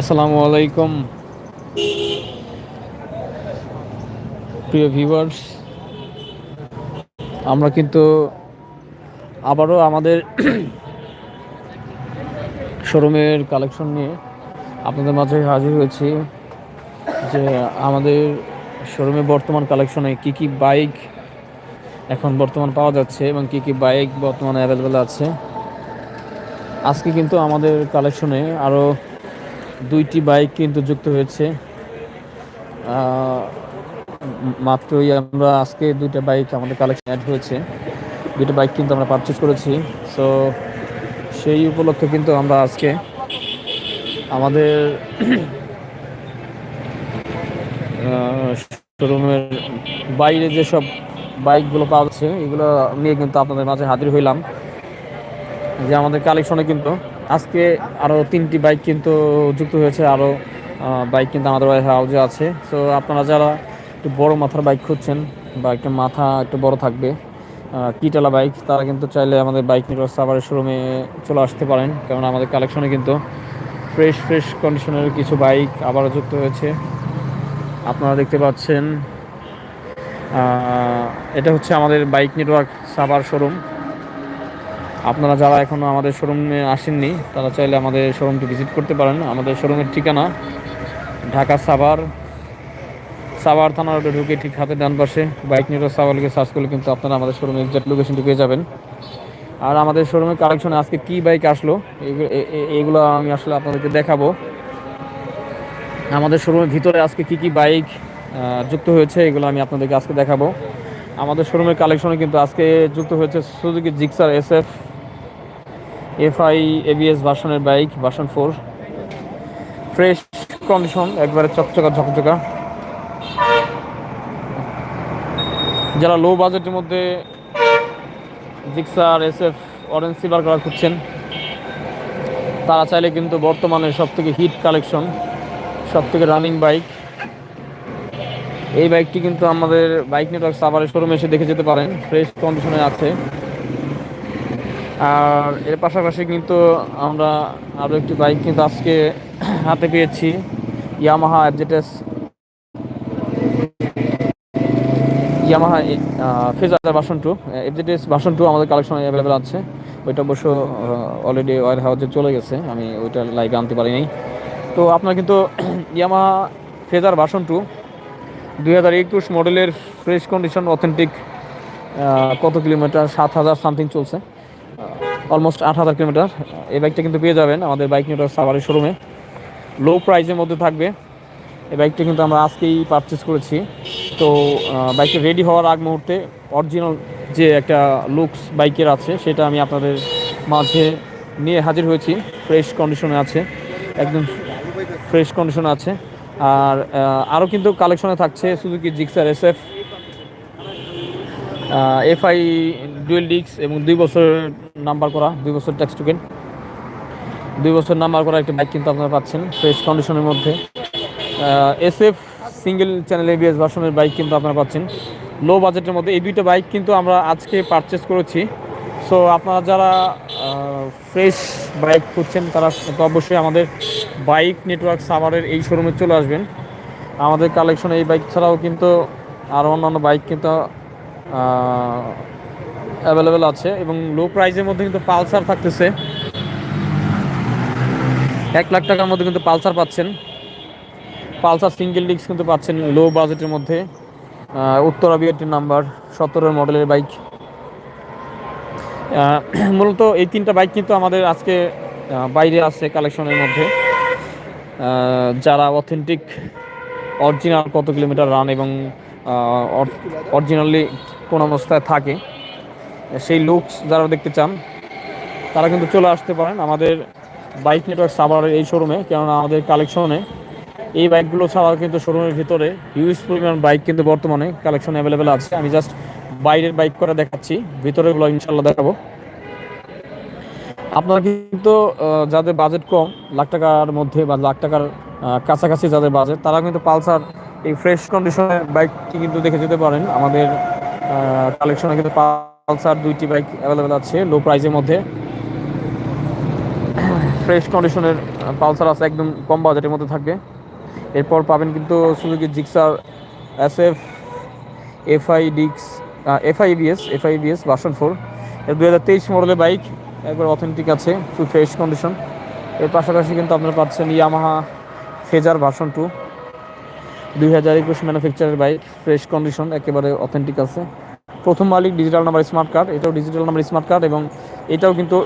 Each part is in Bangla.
আসসালামু আলাইকুম। প্রিয় ভিউয়ার্স আমরা কিন্তু আবারও আমাদের শোরুমের কালেকশন নিয়ে আপনাদের মাঝে হাজির হয়েছি যে আমাদের শোরুমে বর্তমান কালেকশনে কি কি বাইক এখন বর্তমান পাওয়া যাচ্ছে এবং কি কি বাইক বর্তমানে অ্যাভেলেবেল আছে। আজকে কিন্তু আমাদের কালেকশনে আরও দুইটি বাইক কিন্তু যুক্ত হয়েছে। মাত্রই আমরা আজকে দুইটা বাইক আমাদের কালেকশন অ্যাড হয়েছে। দুইটা বাইক কিন্তু আমরা পারচেস করেছি। সো সেই উপলক্ষে কিন্তু আমরা আজকে আমাদের শোরুমের বাইরে যেসব বাইকগুলো পাওয়া যাচ্ছে, এগুলো নিয়ে কিন্তু আপনাদের মাঝে হাজির হইলাম। যে আমাদের কালেকশনে কিন্তু আজকে আরও তিনটি বাইক কিন্তু যুক্ত হয়েছে আরও বাইক কিন্তু আমাদের হাউজে আছে। সো আপনারা যারা একটু বড় মাথার বাইক খুঁজছেন বা একটা মাথা একটু বড় থাকবে কিটালা বাইক তারা কিন্তু চাইলে আমাদের বাইক নেটওয়ার্ক সাভারের শোরুমে চলে আসতে পারেন। কারণ আমাদের কালেকশনে কিন্তু ফ্রেশ ফ্রেশ কন্ডিশনের কিছু বাইক আবারও যুক্ত হয়েছে। আপনারা দেখতে পাচ্ছেন এটা হচ্ছে আমাদের বাইক নেটওয়ার্ক সাভার শোরুম আপনারা যারা এখনও আমাদের শোরুমে আসেননি, তারা চাইলে আমাদের শোরুমটি ভিজিট করতে পারেন। আমাদের শোরুমের ঠিকানা ঢাকা সাভার সাভার থানা রোডে ঢুকে ঠিক হাতে ডান পাশে বাইক নিয়ে সাভার লিখে সার্চ করলে কিন্তু আপনারা আমাদের শোরুমের এক্সাক্ট লোকেশনটি পেয়ে যাবেন। আর আমাদের শোরুমের কালেকশনে আজকে কি বাইক আসলো, এগুলো আমি আসলে আপনাদেরকে দেখাবো। আমাদের শোরুমের ভিতরে আজকে কি কি বাইক যুক্ত হয়েছে, এগুলো আমি আপনাদেরকে আজকে দেখাবো। আমাদের শোরুমের কালেকশনে কিন্তু আজকে যুক্ত হয়েছে Suzuki Gixxer S F FI ABS ভার্সনের bike, version four. Fresh condition, একবারে চকচকা, ঝকঝকা। যারা লো বাজেটের মধ্যে Gixxer S F orange silver colour খুঁজছেন, তারা চাইলে কিন্তু বর্তমানে সব থেকে হিট কালেকশন সব থেকে রানিং বাইক এই বাইকটি কিন্তু আমাদের বাইক নেটওয়ার্ক সাভারের শোরুমে এসে দেখে যেতে পারেন। ফ্রেশ কন্ডিশনে আছে। আর এর পাশাপাশি কিন্তু আমরা আরও একটি বাইক কিন্তু আজকে হাতে পেয়েছি Yamaha FZS Yamaha Fazer version two FZS version two আমাদের কালেকশনে অ্যাভেলেবেল আছে। ওইটা অবশ্য অলরেডি ওয়ার হাউসে চলে গেছে, আমি ওইটা লাইভে আনতে পারিনি তো আপনার কিন্তু ইয়ামাহা ফেজার বাসন টু দুই হাজার একুশ মডেলের ফ্রেশ কন্ডিশন অথেন্টিক কত কিলোমিটার সাত হাজার সামথিং চলছে। অলমোস্ট আট হাজার কিলোমিটার। এই বাইকটা কিন্তু পেয়ে যাবেন আমাদের বাইক নেটওয়ার্ক সাভারের শোরুমে লো প্রাইসের মধ্যে থাকবে। এই বাইকটা কিন্তু আমরা আজকেই পারচেস করেছি। তো বাইকটা রেডি হওয়ার আগ মুহূর্তে অরিজিনাল যে একটা লুকস বাইকের আছে, সেটা আমি আপনাদের মাঝে নিয়ে হাজির হয়েছি। ফ্রেশ কন্ডিশনে আছে। একদম ফ্রেশ কন্ডিশনে আছে। আর আরও কিন্তু কালেকশনে থাকছে Suzuki Gixxer S F FI dual ডিক্স এবং দুই বছর নাম্বার করা, দুই বছর ট্যাক্স টোকেন দুই বছর নাম্বার করা একটা বাইক কিন্তু আপনারা পাচ্ছেন ফ্রেশ কন্ডিশনের মধ্যে। S F single channel ABS ভার্সনের বাইক কিন্তু আপনারা পাচ্ছেন। লো বাজেটের মধ্যে এই দুইটা বাইক কিন্তু আমরা আজকে পারচেস করেছি। সো আপনারা যারা ফ্রেশ বাইক খুঁজছেন, তারা তো অবশ্যই আমাদের বাইক নেটওয়ার্ক সাভারের এই শোরুমে চলে আসবেন। আমাদের কালেকশনে এই বাইক ছাড়াও কিন্তু আরও অন্যান্য বাইক কিন্তু অ্যাভেলেবেল আছে এবং লো প্রাইসের মধ্যে কিন্তু পালসার থাকতেছে। এক লাখ টাকার মধ্যে কিন্তু পালসার পাচ্ছেন। পালসার সিঙ্গেল ডিস্ক কিন্তু পাচ্ছেন লো বাজেটের মধ্যে। উত্তরা বিআরটির নাম্বার সতেরোর মডেলের বাইক মূলত এই তিনটা বাইক কিন্তু আমাদের আজকে বাইরে আছে কালেকশনের মধ্যে। যারা অথেন্টিক অরিজিনাল কত কিলোমিটার রান এবং অরিজিনালি কোন অবস্থায় থাকে। সেই লুকস যারা দেখতে চান, তারা কিন্তু চলে আসতে পারেন আমাদের বাইক নেটওয়ার্ক সাভারের এই শোরুমে কেননা আমাদের কালেকশনে এই বাইকগুলো ছাড়াও কিন্তু শোরুমের ভিতরে হিউজ পরিমাণ বাইক কিন্তু বর্তমানে কালেকশন অ্যাভেলেবেল আছে। আমি জাস্ট বাইরের বাইক করে দেখাচ্ছি ভিতরেগুলো ইনশাল্লাহ দেখাবো। আপনারা কিন্তু যাদের বাজেট কম, লাখ টাকার মধ্যে বা লাখ টাকার কাছাকাছি যাদের বাজেট তারা কিন্তু পালসার এই ফ্রেশ কন্ডিশনের বাইকটি কিন্তু দেখে যেতে পারেন। আমাদের কালেকশনে কিন্তু পালসার দুইটি বাইক অ্যাভেলেবেল আছে লো প্রাইসের মধ্যে। ফ্রেশ কন্ডিশনের পালসার আছে একদম কম বাজেটের মধ্যে থাকবে। এরপর পাবেন কিন্তু Suzuki Gixxer S F FI ডিক্স FI BS FI BS version four এর দু হাজার তেইশ মডেলের বাইক একবার অথেন্টিক আছে ফুল ফ্রেশ কন্ডিশন এর পাশাপাশি কিন্তু আপনারা পাচ্ছেন ইয়ামাহা ফেজার ভার্সন টু দুই হাজার একুশ ম্যানুফ্যাকচারের বাইক ফ্রেশ কন্ডিশন একেবারে অথেন্টিক আছে। প্রথম মালিক ডিজিটাল নাম্বার স্মার্ট কার্ড এটাও ডিজিটাল নাম্বার স্মার্ট কার্ড এবং এটাও কিন্তু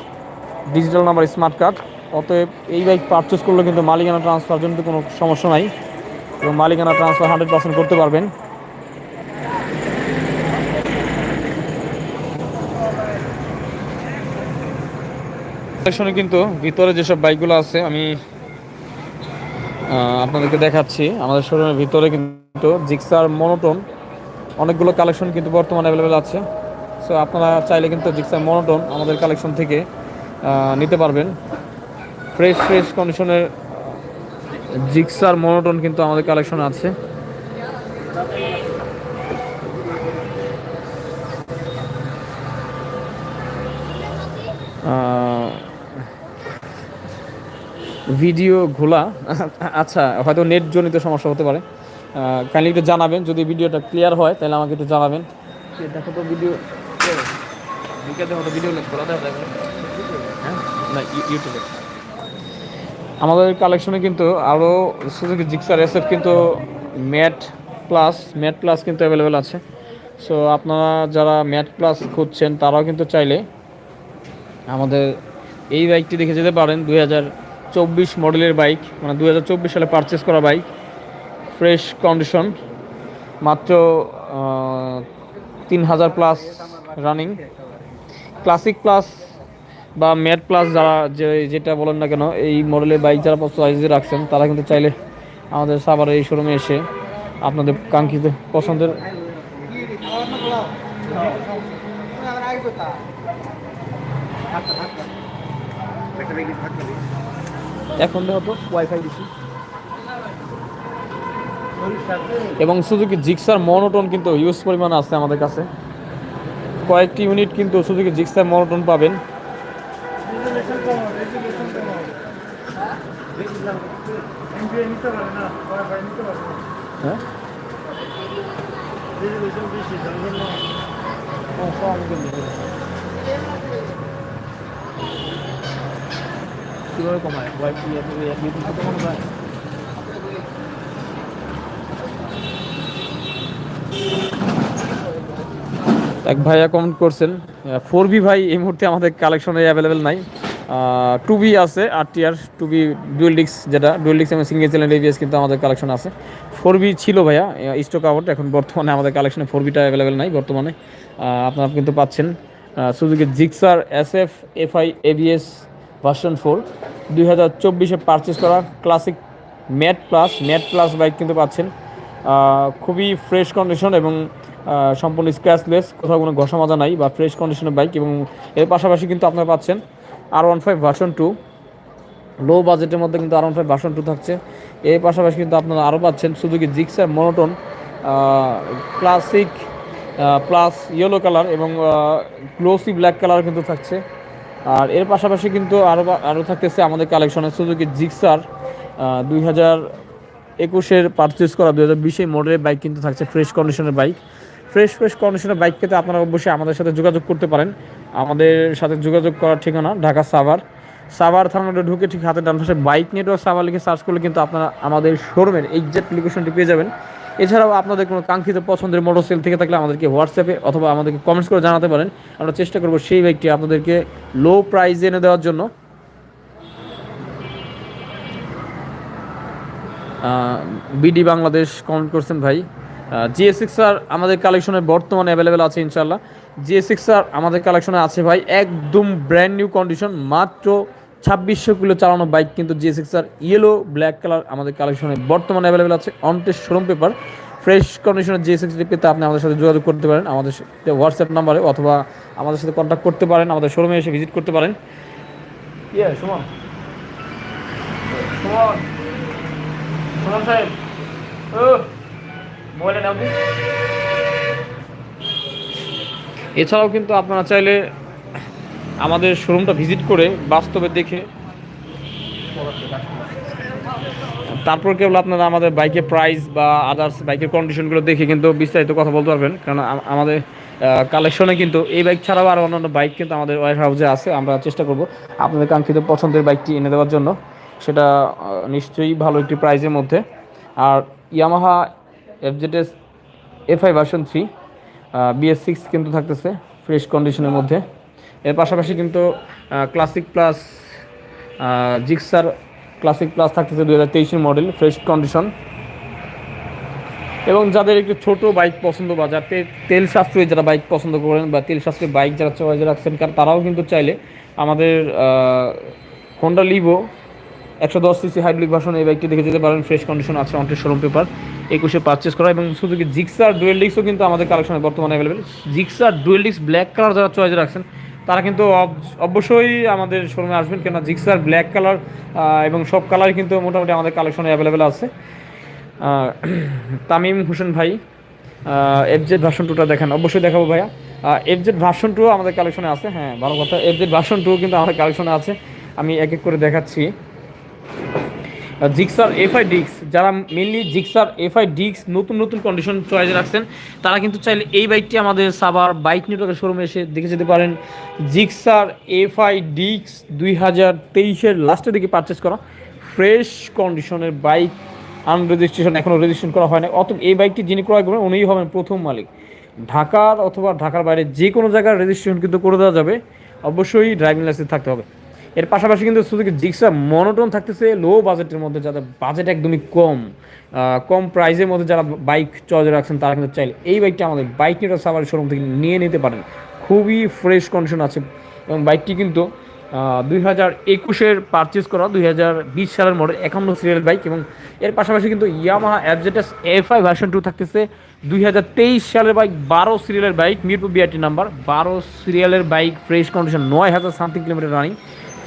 ডিজিটাল নাম্বার স্মার্ট কার্ড অতএব এই বাইক পারচেস করলে কিন্তু মালিকানা ট্রান্সফার জন্য কোনো সমস্যা নাই এবং মালিকানা ট্রান্সফার হান্ড্রেড পার্সেন্ট করতে পারবেন। কালেকশনে কিন্তু ভিতরে যেসব বাইকগুলো আছে, আমি আপনাদেরকে দেখাচ্ছি। আমাদের শোরুমের ভিতরে কিন্তু জিক্সার মনোটন অনেকগুলো কালেকশন কিন্তু বর্তমানে অ্যাভেলেবেল আছে। সো আপনারা চাইলে কিন্তু জিক্সার মনোটন আমাদের কালেকশন থেকে নিতে পারবেন। ফ্রেশ ফ্রেশ কন্ডিশনের জিক্সার মনোটন কিন্তু আমাদের কালেকশন আছে। ভিডিও ঘোলা। আচ্ছা হয়তো নেট জনিত সমস্যা হতে পারে। কাইন্ডলি একটু জানাবেন যদি ভিডিওটা ক্লিয়ার হয় তাহলে আমাকে একটু জানাবেন। দেখো তো ভিডিও ভিডিও হ্যাঁ না ইউটিউবে আমাদের কালেকশনে কিন্তু আরও সুজুকি জিক্সার এসএফ কিন্তু ম্যাট প্লাস ম্যাট প্লাস কিন্তু অ্যাভেলেবেল আছে। সো আপনারা যারা ম্যাট প্লাস খুঁজছেন তারাও কিন্তু চাইলে আমাদের এই বাইকটি দেখে যেতে পারেন। দুই হাজার চব্বিশ মডেলের বাইক মানে দুই হাজার চব্বিশ সালে পারচেস করা বাইক ফ্রেশ কন্ডিশন। মাত্র তিন হাজার প্লাস রানিং ক্লাসিক প্লাস বা ম্যাট প্লাস যারা যে, যেটা বলেন না কেন, এই মডেলের বাইক যারা চয়েসে রাখছেন, তারা কিন্তু চাইলে আমাদের সাভারের এই শোরুমে এসে আপনাদের কাঙ্ক্ষিত পছন্দের এখন হতো ওয়াইফাই দিছি এবং সুজুকি জিক্সার মনোটন কিন্তু ইউজ পরিমাণ আছে আমাদের কাছে কয়েকটি ইউনিট কিন্তু সুজুকি জিক্সার মনোটন পাবেন হ্যাঁ কমায় ওয়াইফাই কমানো যায় এক ভাইয়া কমেন্ট করছেন ফোর বি ভাই এই মুহূর্তে আমাদের কালেকশনে অ্যাভেলেবেল নাই। টু বি আছে R TR two B dual ডিক্স যেটা ডুয়েল ডিক্স এবং সিঙ্গেল চ্যানেল এভিএস কিন্তু আমাদের কালেকশন আছে। ফোর বি ছিল ভাইয়া স্টক আউট এখন বর্তমানে আমাদের কালেকশনে ফোর বিটা অ্যাভেলেবেল নাই বর্তমানে। আপনারা কিন্তু পাচ্ছেন সুযোগে Gixxer S F FI ABS version four দুই হাজার চব্বিশে পারচেস করা classic matte plus matte plus bike কিন্তু পাচ্ছেন। খুবই ফ্রেশ কন্ডিশন এবং সম্পূর্ণ স্ক্র্যাচলেস কোথাও কোনো ঘষা মাজা নাই বা ফ্রেশ কন্ডিশনের বাইক এবং এর পাশাপাশি কিন্তু আপনারা পাচ্ছেন R one five version two low বাজেটের মধ্যে কিন্তু R one five version two থাকছে। এর পাশাপাশি কিন্তু আপনারা আরও পাচ্ছেন সুযোগী Gixxer monotone classic plus yellow colour এবং গ্লোসি ব্ল্যাক কালার কিন্তু থাকছে। আর এর পাশাপাশি কিন্তু আরও আরও থাকতেছে আমাদের কালেকশনে সুযোগী জিক্সার দুই হাজার একুশের পারচেস করা দু হাজার বিশে মডেলের বাইক কিন্তু থাকছে ফ্রেশ কন্ডিশনের বাইক ফ্রেশ ফ্রেশ কন্ডিশনের বাইক পেতে আপনারা অবশ্যই আমাদের সাথে যোগাযোগ করতে পারেন। আমাদের সাথে যোগাযোগ করার ঠিকানা ঢাকা সাভার। সাভার থানাটা ঢুকে ঠিক হাতে ডান পাশে বাইক নেটওয়ার্ক সাভার লিখে সার্চ করলে কিন্তু আপনারা আমাদের শোরুমের এক্সাক্ট লোকেশনটি পেয়ে যাবেন। এছাড়াও আপনাদের কোনো কাঙ্ক্ষিত পছন্দের মোটরসাইকেল থেকে থাকলে আমাদেরকে হোয়াটসঅ্যাপে অথবা আমাদেরকে কমেন্টস করে জানাতে পারেন। আমরা চেষ্টা করব সেই বাইকটি আপনাদেরকে লো প্রাইসে এনে দেওয়ার জন্য। বিডি বাংলাদেশ কমেন্ট করছেন ভাই। জিএস সিক্স আর আমাদের কালেকশনে বর্তমানে অ্যাভেলেবেল আছে ইনশাল্লাহ জিএস সিক্স আর আমাদের কালেকশনে আছে ভাই, একদম ব্র্যান্ড নিউ কন্ডিশন মাত্র ছাব্বিশশো কিলো চালানো বাইক কিন্তু GS six R yellow black colour আমাদের কালেকশনে বর্তমানে অ্যাভেলেবেল আছে on test showroom paper fresh কন্ডিশনের জিএস সিক্সটি পেতে আপনি আমাদের সাথে যোগাযোগ করতে পারেন, আমাদের হোয়াটসঅ্যাপ নাম্বারে অথবা আমাদের সাথে কন্ট্যাক্ট করতে পারেন, আমাদের শোরুমে এসে ভিজিট করতে পারেন। ইয়ে সুমন সুমন সাহেব, ও এছাড়াও কিন্তু আপনারা চাইলে আমাদের শোরুমটা ভিজিট করে বাস্তবে দেখে তারপর কেবল আপনারা আমাদের বাইকের প্রাইস বা আদার্স বাইকের কন্ডিশনগুলো দেখে কিন্তু বিস্তারিত কথা বলতে পারবেন। কারণ আমাদের কালেকশনে কিন্তু এই বাইক ছাড়াও আরও অন্যান্য বাইক কিন্তু আমাদের ওয়ার হাউসে আছে, আমরা চেষ্টা করব আপনাদের কাঙ্ক্ষিত পছন্দের বাইকটি এনে দেওয়ার জন্য। সেটা নিশ্চয়ই ভালো একটি প্রাইজের মধ্যে। আর Yamaha FZS FI version three BS six কিন্তু থাকতেছে ফ্রেশ কন্ডিশনের মধ্যে। এর পাশাপাশি কিন্তু classic plus Gixxer classic plus থাকতেছে দু হাজার তেইশের মডেল ফ্রেশ কন্ডিশন এবং যাদের একটু ছোট বাইক পছন্দ বা যাতে তেল সাশ্রয়ী যারা বাইক পছন্দ করেন বা তেল সাশ্রয়ী বাইক যারা চয়েস রাখছেন কারণ তারাও কিন্তু চাইলে আমাদের হোন্ডা লিভো একশো দশ সিসি হাইব্রিড ভার্সন এই বাইকটি দেখে যেতে পারেন। ফ্রেশ কন্ডিশন আছে অন্টের শোরুম পেপার একুশে পারচেস করা এবং শুধু কি জিক্সার ডুয়েল ডিস্কও কিন্তু আমাদের কালেকশনে বর্তমানে available Gixxer dual disc black colour যারা চয়েস রাখছেন, তারা কিন্তু অব- অবশ্যই আমাদের শোরুমে আসবেন। কেননা জিক্সার ব্ল্যাক কালার এবং সব কালার কিন্তু মোটামুটি আমাদের কালেকশনে অ্যাভেলেবেল আছে। তামিম হোসেন ভাই এফজেড ভার্সন টুটা দেখেন। অবশ্যই দেখাবো ভাইয়া। এফজেড ভার্সন টু আমাদের কালেকশনে আছে। হ্যাঁ ভালো কথা। এফজেড ভার্সন টু কিন্তু আমাদের কালেকশনে আছে। আমি এক এক করে দেখাচ্ছি। জিক্সার এফআই ডিক্স যারা মেনলি জিক্সার এফআই ডিক্স নতুন নতুন কন্ডিশন চয়েস রাখছেন, তারা কিন্তু চাইলে এই বাইকটি আমাদের সাবার বাইক নেটওয়ার্কের শোরুমে এসে দেখে যেতে পারেন। জিক্সার এফআই ডিক্স দুই হাজার তেইশের লাস্টের দিকে পারচেস করা ফ্রেশ কন্ডিশনের বাইক আনরেজিস্ট্রেশন এখনও রেজিস্ট্রেশন করা হয় না অত এই বাইকটি যিনি ক্রয় করবেন, উনিই হবেন প্রথম মালিক। ঢাকার অথবা ঢাকার বাইরে যে কোনো জায়গার রেজিস্ট্রেশন কিন্তু করে দেওয়া যাবে। অবশ্যই ড্রাইভিং লাইসেন্স থাকতে হবে। এর পাশাপাশি কিন্তু সুজুকি জিক্সা মনোটন থাকতেছে লো বাজেটের মধ্যে যাদের বাজেট একদমই কম কম প্রাইসের মধ্যে যারা বাইক চয়েস রাখছেন, তারা কিন্তু চাইলে এই বাইকটি আমাদের বাইক নিয়ে সাভারের শোরুম থেকে নিয়ে নিতে পারেন। খুবই ফ্রেশ কন্ডিশন আছে এবং বাইকটি কিন্তু দুই হাজার একুশের পারচেস করা, দুই হাজার বিশ সালের মডেল একান্ন সিরিয়াল বাইক এবং এর পাশাপাশি কিন্তু Yamaha FZS F I version two থাকতেছে, দুই হাজার তেইশ সালের বাইক বারো সিরিয়ালের বাইক মিরপুর বিআরটি নাম্বার বারো সিরিয়ালের বাইক ফ্রেশ কন্ডিশন নয় হাজার সামথিং কিলোমিটার রানিং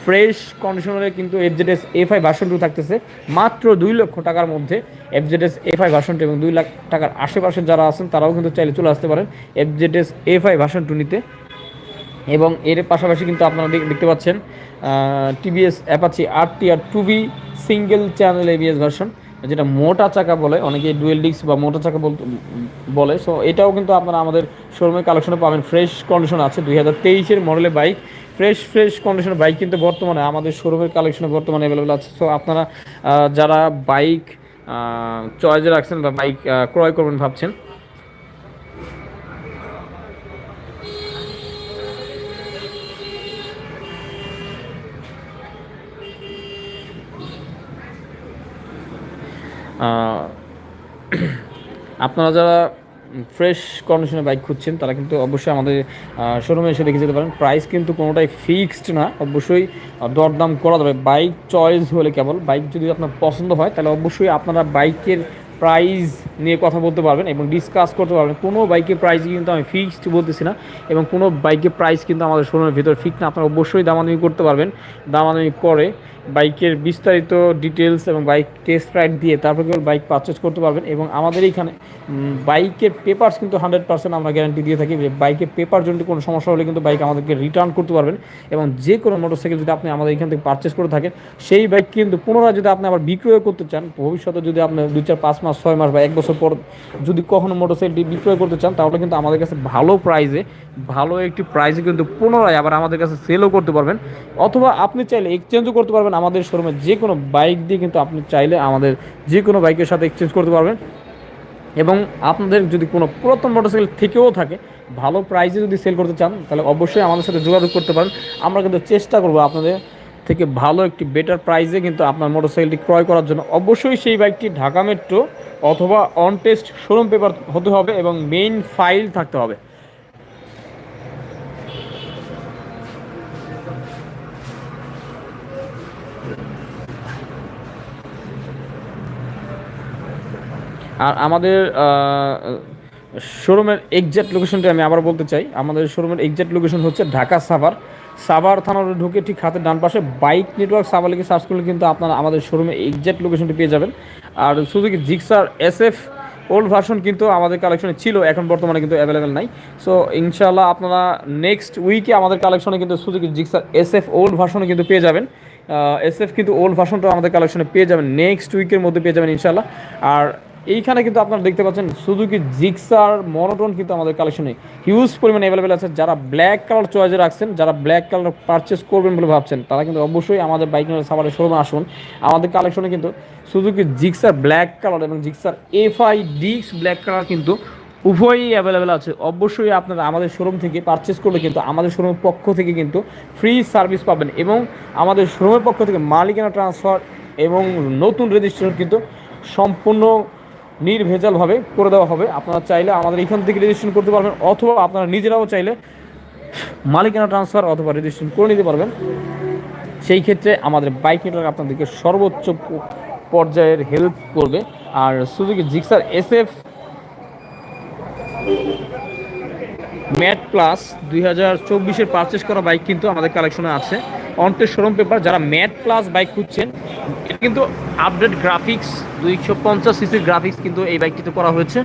ফ্রেশ কন্ডিশনারে কিন্তু FZS F I version two থাকতেছে। মাত্র দুই লক্ষ টাকার মধ্যে FZS F I version two এবং দুই লাখ টাকার আশেপাশে যারা আছেন, তারাও কিন্তু চাইলে চলে আসতে পারেন এফজেডএস এফ আই ভার্সন নিতে। এবং এর পাশাপাশি কিন্তু আপনারা দেখ- দেখতে পাচ্ছেন TVS Apache R T R two B single channel ABS version যেটা মোটা চাকা বলে, অনেকে ডুয়েল ডিস্ক বা মোটা চাকা বলতে বলে। সো এটাও কিন্তু আপনারা আমাদের শোরুমের কালেকশনে পাবেন। ফ্রেশ কন্ডিশন আছে। দুই হাজার তেইশের মডেলের বাইক ফ্রেশ ফ্রেশ কন্ডিশনের বাইক কিন্তু বর্তমানে আমাদের শোরুমের কালেকশনে বর্তমানে অ্যাভেলেবেল আছে। সো আপনারা যারা বাইক চয়েসে রাখছেন বা বাইক ক্রয় করবেন ভাবছেন আপনারা যারা ফ্রেশ কন্ডিশনে বাইক খুঁজছেন, তারা কিন্তু অবশ্যই আমাদের শোরুমে এসে দেখে যেতে পারেন। প্রাইস কিন্তু কোনোটাই ফিক্সড না, অবশ্যই দরদাম করা যাবে। বাইক চয়েস হলে কেবল বাইক যদি আপনার পছন্দ হয়, তাহলে অবশ্যই আপনারা বাইকের প্রাইস নিয়ে কথা বলতে পারবেন এবং ডিসকাস করতে পারবেন। কোনো বাইকের প্রাইস কিন্তু আমি ফিক্সড বলতেছি না, এবং কোনো বাইকের প্রাইস কিন্তু আমাদের শোরুমের ভিতরে ফিক্স না। আপনারা অবশ্যই দামাদামি করতে পারবেন। দামাদামি করে বাইকের বিস্তারিত ডিটেলস এবং বাইক টেস্ট রাইড দিয়ে তারপর কেবল বাইক পারচেস করতে পারবেন এবং আমাদের এইখানে বাইকের পেপারস কিন্তু হান্ড্রেড পার্সেন্ট আমরা গ্যারান্টি দিয়ে থাকি যে বাইকের পেপার জন্য কোনো সমস্যা হলে কিন্তু বাইক আমাদেরকে রিটার্ন করতে পারবেন এবং যে কোনো মোটরসাইকেল যদি আপনি আমাদের এখান থেকে পারচেস করে থাকেন, সেই বাইক কিন্তু পুনরায় যদি আপনি আবার বিক্রয় করতে চান, ভবিষ্যতে যদি আপনি দুই চার, পাঁচ মাস, ছয় মাস বা এক বছর পর যদি কখনো মোটরসাইকেলটি বিক্রয় করতে চান, তাহলে কিন্তু আমাদের কাছে ভালো প্রাইজে ভালো একটি প্রাইজে কিন্তু পুনরায় আবার আমাদের কাছে সেলও করতে পারবেন। অথবা আপনি চাইলে এক্সচেঞ্জও করতে পারবেন আমাদের শোরুমে যে কোনো বাইক দিয়ে কিন্তু আপনি চাইলে আমাদের যে কোনো বাইকের সাথে এক্সচেঞ্জ করতে পারবেন। এবং আপনাদের যদি কোনো পুরাতন মোটরসাইকেল থেকেও থাকে, ভালো প্রাইসে যদি সেল করতে চান, তাহলে অবশ্যই আমাদের সাথে যোগাযোগ করতে পারেন। আমরা কিন্তু চেষ্টা করব আপনাদের থেকে ভালো একটি বেটার প্রাইসে কিন্তু আপনার মোটরসাইকেলটি ক্রয় করার জন্য। অবশ্যই সেই বাইকটি ঢাকা মেট্রো অথবা অন টেস্ট শোরুম পেপার হতে হবে এবং মেইন ফাইল থাকতে হবে। আর আমাদের শোরুমের এক্সাক্ট লোকেশনটা আমি আবার বলতে চাই। আমাদের শোরুমের এক্সাক্ট লোকেশন হচ্ছে ঢাকা সাভার। সাভার থানার ঢুকে ঠিক হাতের ডান পাশে বাইক নেটওয়ার্ক সাভার লিখে সার্চ করলে কিন্তু আপনারা আমাদের শোরুমে এক্সাক্ট লোকেশনটি পেয়ে যাবেন। আর Suzuki Gixxer S F old version কিন্তু আমাদের কালেকশনে ছিল, এখন বর্তমানে কিন্তু অ্যাভেলেবেল নাই। সো ইনশাল্লাহ আপনারা নেক্সট উইকে আমাদের কালেকশনে কিন্তু Suzuki Gixxer S F old ভার্সনে কিন্তু পেয়ে যাবেন। এস এফ কিন্তু ওল্ড ভার্সনটা আমাদের কালেকশনে পেয়ে যাবেন। নেক্সট উইকের মধ্যে পেয়ে যাবেন ইনশাল্লাহ আর এইখানে কিন্তু আপনারা দেখতে পাচ্ছেন সুজুকি জিক্সার মনোটন কিন্তু আমাদের কালেকশনে হিউজ পরিমাণে অ্যাভেলেবেল আছে। যারা ব্ল্যাক কালার চয়েসে রাখছেন, যারা ব্ল্যাক কালার পারচেস করবেন বলে ভাবছেন, তারা কিন্তু অবশ্যই আমাদের বাইক নিয়ে সাবারের শোরুমে আসুন। আমাদের কালেকশনে কিন্তু সুজুকি জিক্সার ব্ল্যাক কালার এবং জিক্সার এফআই ডিক্স ব্ল্যাক কালার কিন্তু উভয়ই অ্যাভেলেবেল আছে। অবশ্যই আপনারা আমাদের শোরুম থেকে পারচেস করলে কিন্তু আমাদের শোরুমের পক্ষ থেকে কিন্তু ফ্রি সার্ভিস পাবেন এবং আমাদের শোরুমের পক্ষ থেকে মালিকানা ট্রান্সফার এবং নতুন রেজিস্ট্রেশন কিন্তু সম্পূর্ণ নির্ভেজালভাবে করে দেওয়া হবে। আপনারা চাইলে আমাদের এখান থেকে রেজিস্ট্রেশন করতে পারবেন, অথবা আপনারা নিজেরাও চাইলে মালিকানা ট্রান্সফার অথবা রেজিস্ট্রেশন করে নিতে পারবেন। সেই ক্ষেত্রে আমাদের বাইক নেটওয়ার্ক আপনাদেরকে সর্বোচ্চ পর্যায়ের হেল্প করবে। আর Suzuki Gixxer S F matte plus দুই হাজার চব্বিশের পারচেস করা বাইক কিন্তু আমাদের কালেকশনে আছে। অন্টের শোরুম পেপার যারা ম্যাট প্লাস বাইক খুঁজছেন কিন্তু আপডেট গ্রাফিক্স দুইশো পঞ্চাশ সিসির গ্রাফিক্স কিন্তু এই বাইকটিতে করা হয়েছে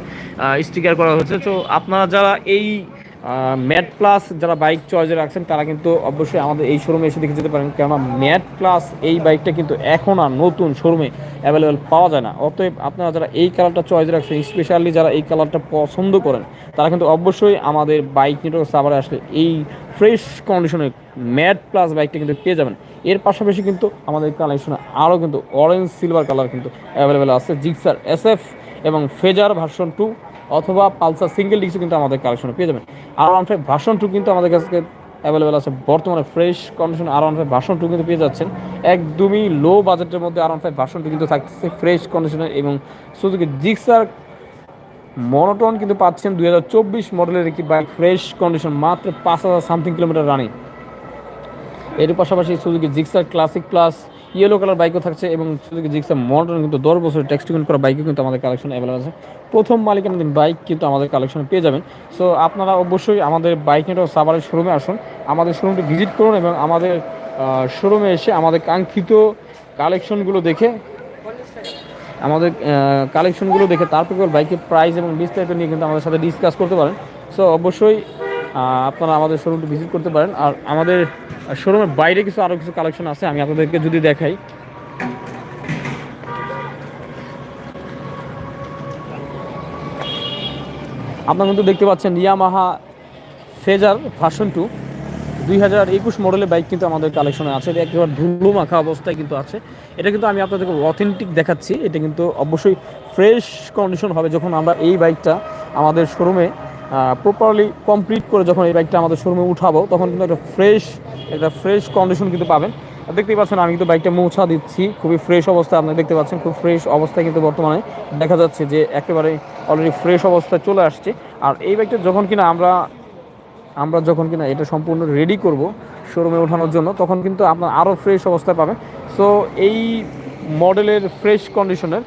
স্টিকার করা হয়েছে। তো আপনারা যারা এই ম্যাট প্লাস যারা বাইক চয়েসে রাখছেন, তারা কিন্তু অবশ্যই আমাদের এই শোরুমে এসে দেখে যেতে পারেন। কেননা ম্যাট প্লাস এই বাইকটা কিন্তু এখন আর নতুন শোরুমে অ্যাভেলেবেল পাওয়া যায় না। অতএব আপনারা যারা এই কালারটা চয়েস রাখছেন স্পেশালি যারা এই কালারটা পছন্দ করেন, তারা কিন্তু অবশ্যই আমাদের বাইক নেটওয়ার্ক সাভারে আসলে এই ফ্রেশ কন্ডিশনের ম্যাট প্লাস বাইকটা কিন্তু পেয়ে যাবেন। এর পাশাপাশি কিন্তু আমাদের কালেকশনে আরও কিন্তু অরেঞ্জ সিলভার কালার কিন্তু অ্যাভেলেবেল আছে। জিক্সার এস এফ এবং ফেজার ভার্সন টু অথবা পালসার সিঙ্গেল ডিস্ক কিন্তু আমাদের কালেকশনে পেয়ে যাবেন। R one five version two কিন্তু আমাদের কাছে অ্যাভেলেবেল আছে। বর্তমানে fresh condition R one five version two কিন্তু পেয়ে যাচ্ছেন। একদমই লো বাজেটের মধ্যে R one five version two কিন্তু থাকছে ফ্রেশ কন্ডিশনের এবং সুযোগে জিক্সার মনোটন কিন্তু পাচ্ছেন। দুই হাজার চব্বিশ মডেলের একটি বাইক ফ্রেশ কন্ডিশন মাত্র পাঁচ হাজার সামথিং কিলোমিটার রানিং এর পাশাপাশি Suzuki Gixxer classic plus yellow colour বাইকও থাকছে এবং জিক্সার মডার্ন কিন্তু দশ বছরের টেক্সটিকুন করা বাইকও কিন্তু আমাদের কালেকশন অ্যাভেলেবল আছে। প্রথম মালিকানাধীন বাইক কিন্তু আমাদের কালেকশনে পেয়ে যাবেন। সো আপনারা অবশ্যই আমাদের বাইক নেটওয়ার্ক সাবারের শোরুমে আসুন। আমাদের শোরুমটি ভিজিট করুন এবং আমাদের শোরুমে এসে আমাদের কাঙ্ক্ষিত কালেকশনগুলো দেখে, আমাদের কালেকশনগুলো দেখে তারপর বাইকের প্রাইস এবং বিস্তারিত নিয়ে কিন্তু আমাদের সাথে ডিসকাস করতে পারেন। সো অবশ্যই আপনারা আমাদের শোরুমটি ভিজিট করতে পারেন। আর আমাদের শোরুমের বাইরে কিছু আরও কিছু কালেকশন আছে, আমি আপনাদেরকে যদি দেখাই। আপনারা কিন্তু দেখতে পাচ্ছেন ইয়ামাহা ফেজার ভার্সন টু দুই হাজার একুশ মডেলের বাইক কিন্তু আমাদের কালেকশনে আছে। এটা একেবারে ধুলো মাখা অবস্থায় কিন্তু আছে। এটা কিন্তু আমি আপনাদেরকে অথেন্টিক দেখাচ্ছি। এটা কিন্তু অবশ্যই ফ্রেশ কন্ডিশন হবে যখন আমরা এই বাইকটা আমাদের শোরুমে প্রপারলি কমপ্লিট করে যখন এই বাইকটা আমাদের শোরুমে উঠাবো, তখন কিন্তু একটা ফ্রেশ একটা ফ্রেশ কন্ডিশন কিন্তু পাবেন। দেখতেই পাচ্ছেন, আমি কিন্তু বাইকটা মোছা দিচ্ছি, খুবই ফ্রেশ অবস্থায় আপনি দেখতে পাচ্ছেন, খুব ফ্রেশ অবস্থায় কিন্তু বর্তমানে দেখা যাচ্ছে যে একেবারে অলরেডি ফ্রেশ অবস্থায় চলে আসছে। আর এই বাইকটা যখন কিনা আমরা আমরা যখন কিনা এটা সম্পূর্ণ রেডি করব শোরুমে ওঠানোর জন্য, তখন কিন্তু আপনার আরও ফ্রেশ অবস্থায় পাবেন। সো এই মডেলের ফ্রেশ কন্ডিশনের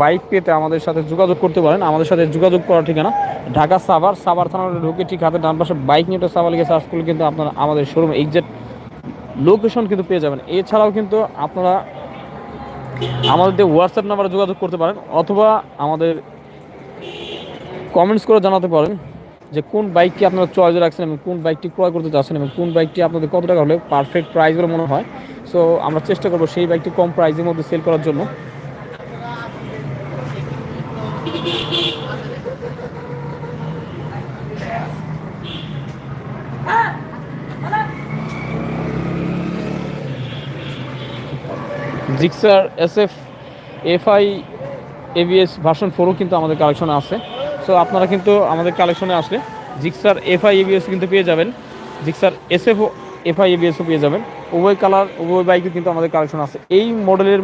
বাইক পেতে আমাদের সাথে যোগাযোগ করতে পারেন। আমাদের সাথে যোগাযোগ করার ঠিকানা ঢাকা সাভার। সাভার থানার ঢুকে ঠিক হাতে ডান পাশে বাইক নিয়ে সাভার লিখে সার্চ করলে কিন্তু আপনারা আমাদের শোরুমে এক্সাক্ট লোকেশন কিন্তু পেয়ে যাবেন। এছাড়াও কিন্তু আপনারা আমাদের হোয়াটসঅ্যাপ নাম্বারে যোগাযোগ করতে পারেন অথবা আমাদের কমেন্টস করে জানাতে পারেন যে কোন বাইকটি আপনারা চয়েস রাখছেন এবং কোন বাইকটি ক্রয় করতে চাচ্ছেন এবং কোন বাইকটি আপনাদের কত টাকা হলে পারফেক্ট প্রাইস বলে মনে হয়। সো আমরা চেষ্টা করব সেই বাইকটি কম প্রাইসের মধ্যে সেল করার জন্য। Gixxer S F FI, ABS version ফোরও কিন্তু আমাদের কালেকশনে আছে। সো আপনারা কিন্তু আমাদের কালেকশনে আসলে জিক্সার, এফআই, এভিএস কিন্তু পেয়ে যাবেন। জিক্সার এস এফ এফআই এভিএসও পেয়ে যাবেন। উভয় কালার, উভয় বাইকও কিন্তু আমাদের কালেকশন আছে। এই মডেলের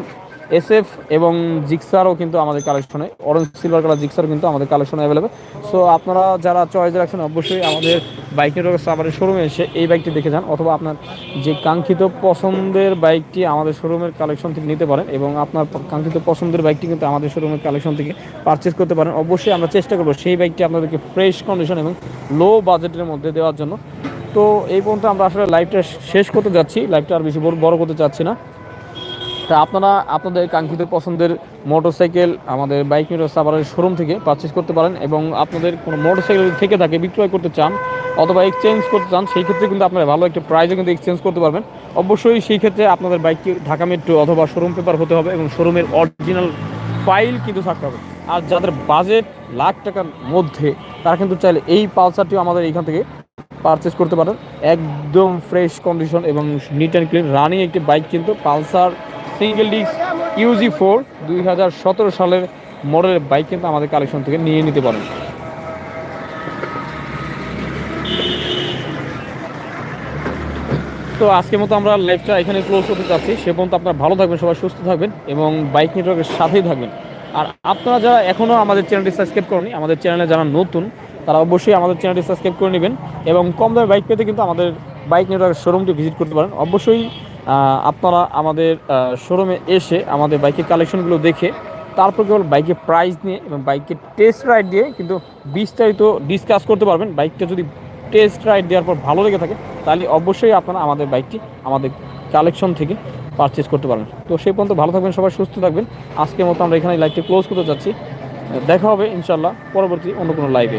এস এফ এবং জিক্সারও কিন্তু আমাদের কালেকশনে। অরেঞ্জ সিলভার কালার জিক্সারও কিন্তু আমাদের কালেকশনে অ্যাভেলেবেল সো আপনারা যারা চয়েস রাখছেন, অবশ্যই আমাদের বাইকের সাবারের শোরুমে এসে এই বাইকটি দেখে যান অথবা আপনার যে কাঙ্ক্ষিত পছন্দের বাইকটি আমাদের শোরুমের কালেকশন থেকে নিতে পারেন এবং আপনার কাঙ্ক্ষিত পছন্দের বাইকটি কিন্তু আমাদের শোরুমের কালেকশন থেকে পারচেস করতে পারেন। অবশ্যই আমরা চেষ্টা করব সেই বাইকটি আপনাদেরকে ফ্রেশ কন্ডিশন এবং লো বাজেটের মধ্যে দেওয়ার জন্য। তো এই পর্যন্ত আমরা আসলে লাইভটা শেষ করতে যাচ্ছি। লাইভটা আর বেশি বড় করতে চাচ্ছি না। তা আপনারা আপনাদের কাঙ্ক্ষিত পছন্দের মোটরসাইকেল আমাদের বাইক নিয়ে মিটার সাভারের শোরুম থেকে পারচেস করতে পারেন এবং আপনাদের কোনো মোটরসাইকেল থেকে থাকে বিক্রয় করতে চান অথবা এক্সচেঞ্জ করতে চান, সেই ক্ষেত্রে কিন্তু আপনারা ভালো একটা প্রাইজে কিন্তু এক্সচেঞ্জ করতে পারবেন। অবশ্যই সেই ক্ষেত্রে আপনাদের বাইকটি ঢাকা মেট্রো অথবা শোরুম পেপার হতে হবে এবং শোরুমের অরিজিনাল ফাইল কিন্তু থাকতে হবে। আর যাদের বাজেট লাখ টাকার মধ্যে, তারা কিন্তু চাইলে এই পালসারটিও আমাদের এইখান থেকে পারচেস করতে পারেন। একদম ফ্রেশ কন্ডিশন এবং নিট অ্যান্ড ক্লিন রানিং একটি বাইক কিন্তু Pulsar single disc UG four দুই হাজার সতেরো সালের মডেলের বাইক কিন্তু আমাদের কালেকশন থেকে নিয়ে নিতে পারেন। তো আজকের মতো আমরা লাইভটা এখানে ক্লোজ করতে চাচ্ছি সে পর্যন্ত আপনারা ভালো থাকবেন, সবাই সুস্থ থাকবেন এবং বাইক নেটওয়ার্কের সাথেই থাকবেন। আর আপনারা যারা এখনও আমাদের চ্যানেলটি সাবস্ক্রাইব করেনি আমাদের চ্যানেলে যারা নতুন, তারা অবশ্যই আমাদের চ্যানেলটি সাবস্ক্রাইব করে নেবেন এবং কম দামে বাইক পেতে কিন্তু আমাদের বাইক নেটওয়ার্কের শোরুমটি ভিজিট করতে পারেন। অবশ্যই আপনারা আমাদের শোরুমে এসে আমাদের বাইকের কালেকশনগুলো দেখে, তারপর কেবল বাইকের প্রাইস নিয়ে এবং বাইকের টেস্ট রাইড দিয়ে কিন্তু বিস্তারিত ডিসকাস করতে পারবেন। বাইকটা যদি টেস্ট রাইড দেওয়ার পর ভালো লেগে থাকে, তাহলে অবশ্যই আপনারা আমাদের বাইকটি আমাদের কালেকশন থেকে পারচেস করতে পারেন তো সেই পর্যন্ত ভালো থাকবেন, সবাই সুস্থ থাকবেন। আজকের মতো আমরা এখানে লাইভটি ক্লোজ করতে যাচ্ছি। দেখা হবে ইনশাল্লাহ পরবর্তী অন্য কোনো লাইভে